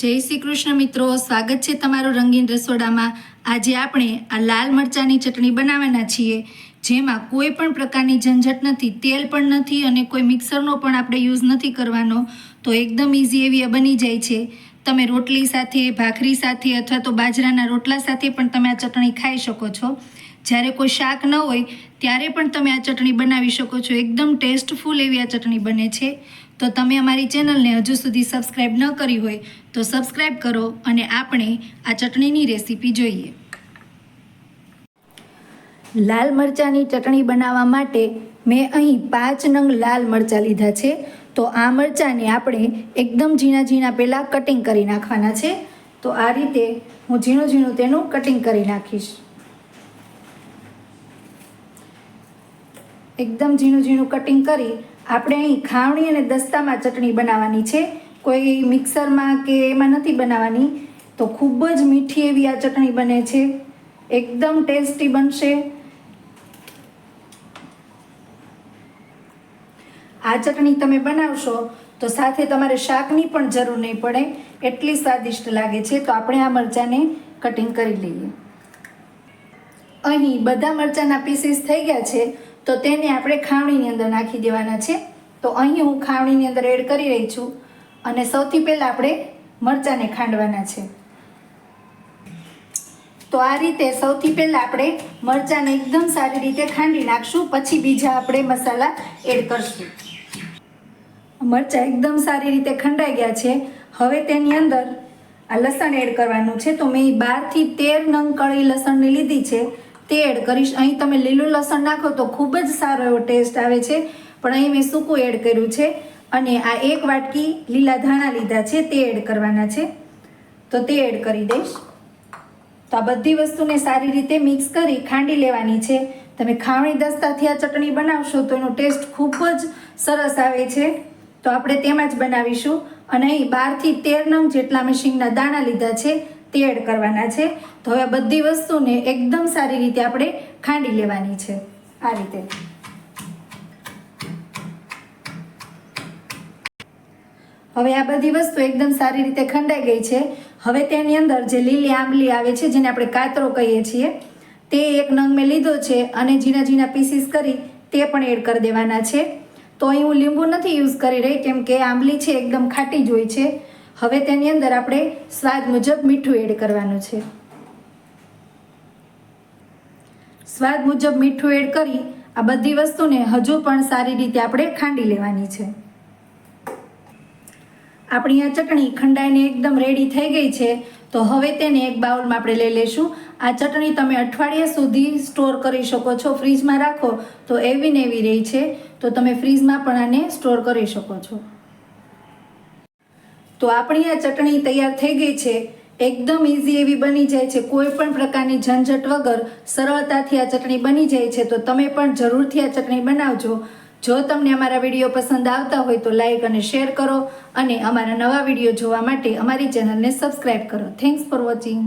જય શ્રી કૃષ્ણ મિત્રો, સ્વાગત છે તમારું રંગીન રસોડામાં. આજે આપણે આ લાલ મરચાંની ચટણી બનાવવાના છીએ, જેમાં કોઈ પણ પ્રકારની ઝંઝટ નથી, તેલ પણ નથી અને કોઈ મિક્સરનો પણ આપણે યુઝ નથી કરવાનો. તો એકદમ ઇઝી એવી બની જાય છે. તમે રોટલી સાથે, ભાખરી સાથે અથવા તો બાજરાના રોટલા સાથે પણ તમે આ ચટણી ખાઈ શકો છો. જ્યારે કોઈ શાક ન હોય, ત્યારે પણ તમે આ ચટણી બનાવી શકો છો. એકદમ ટેસ્ટફુલ એવી આ ચટણી બને છે. તો તમે અમારી ચેનલને હજુ સુધી સબસ્ક્રાઈબ ન કરી હોય, તો સબસ્ક્રાઈબ કરો અને આપણે આ ચટણીની રેસીપી જોઈએ. લાલ મરચાંની ચટણી બનાવવા માટે મેં અહીં પાંચ નંગ લાલ મરચાં લીધા છે. તો આ મરચાંને આપણે એકદમ ઝીણા ઝીણા પહેલાં કટિંગ કરી નાખવાના છે. તો આ રીતે હું ઝીણું ઝીણું તેનું કટિંગ કરી નાખીશ. એકદમ ઝીણું ઝીણું કટિંગ કરી આપણે અહીં ખાવણી અને દસ્તામાં ચટણી બનાવવાની છે. કોઈ મિક્સરમાં કે એમાં નથી બનાવવાની. તો ખૂબ જ મીઠી એવી આ ચટણી બને છે. એકદમ ટેસ્ટી બનશે. આ ચટણી તમે બનાવશો તો સાથે તમારે શાકની પણ જરૂર નહીં પડે. એટલી સ્વાદિષ્ટ લાગે છે. તો આપણે આ મરચાંને કટિંગ કરી લઈએ. અહીં બધા મરચાંના પીસીસ થઈ ગયા છે. તો તેને આપણે ખાવણીની અંદર નાખી દેવાના છે. તો અહીં હું ખાવણીની અંદર એડ કરી રહી છું અને સૌથી પહેલાં આપણે મરચાંને ખાંડવાના છે. તો આ રીતે સૌથી પહેલાં આપણે મરચાંને એકદમ સારી રીતે ખાંડી નાખશું, પછી બીજા આપણે મસાલા એડ કરશું. મરચાં એકદમ સારી રીતે ખંડાઈ ગયા છે. હવે તેની અંદર આ લસણ એડ કરવાનું છે. તો મેં બારથી તેર નંગ કળી લસણની લીધી છે. તે એડ કરીશ. અહીં તમે લીલું લસણ નાખો તો ખૂબ જ સારો એવો ટેસ્ટ આવે છે. પણ અહીં મેં સૂકું એડ કર્યું છે અને આ એક વાટકી લીલા ધાણા લીધા છે, તે એડ કરવાના છે. તો તે એડ કરી દઈશ. તો આ બધી વસ્તુને સારી રીતે મિક્સ કરી ખાંડી લેવાની છે. તમે ખાવણી દસ્તાથી આ ચટણી બનાવશો તો એનો ટેસ્ટ ખૂબ જ સરસ આવે છે. તો આપણે તેમાં જ બનાવીશું. અને અહીં બારથી તેર નંગ જેટલા મેં શીંગના દાણા લીધા છે. તે એડ કરવાના છે. તો હવે બધી વસ્તુને એકદમ સારી રીતે આપણે ખાંડી લેવાની છે. આ રીતે. હવે આ બધી વસ્તુ એકદમ સારી રીતે ખંડાઈ ગઈ છે. હવે તેની અંદર જે લીલી આંબલી આવે છે, જેને આપણે કાતરો કહીએ છીએ, તે એક નંગ મેં લીધો છે અને ઝીણા ઝીણા પીસીસ કરી તે પણ એડ કરી દેવાના છે. તો અહીં હું લીંબુ નથી યુઝ કરી રહી, કેમ કે આંબલી છે, એકદમ ખાટી જ હોય છે. હવે તેની અંદર આપણે સ્વાદ મુજબ મીઠું એડ કરવાનું છે. સ્વાદ મુજબ મીઠું એડ કરી આ બધી વસ્તુને હજુ પણ સારી રીતે આપણે ખાંડી લેવાની છે. આપણી આ ચટણી ખંડાઈને એકદમ રેડી થઈ ગઈ છે, તો હવે તેને એક બાઉલમાં આપણે લઈ લઈશું. આ ચટણી તમે અઠવાડિયા સુધી સ્ટોર કરી શકો છો ફ્રીજમાં રાખો તો એવી ને એવી રહી છે. તો તમે ફ્રીજમાં પણ આને સ્ટોર કરી શકો છો. તો આપણી આ ચટણી તૈયાર થઈ ગઈ છે. એકદમ ઇઝી એવી બની જાય છે. કોઈ પણ પ્રકારની ઝંઝટ વગર સરળતાથી આ ચટણી બની જાય છે. તો તમે પણ જરૂરથી આ ચટણી બનાવજો. જો તમને અમારા વીડિયો પસંદ આવતા હોય તો લાઈક અને શેર કરો અને અમારા નવા વીડિયો જોવા માટે અમારી ચેનલને સબસ્ક્રાઈબ કરો. Thanks for watching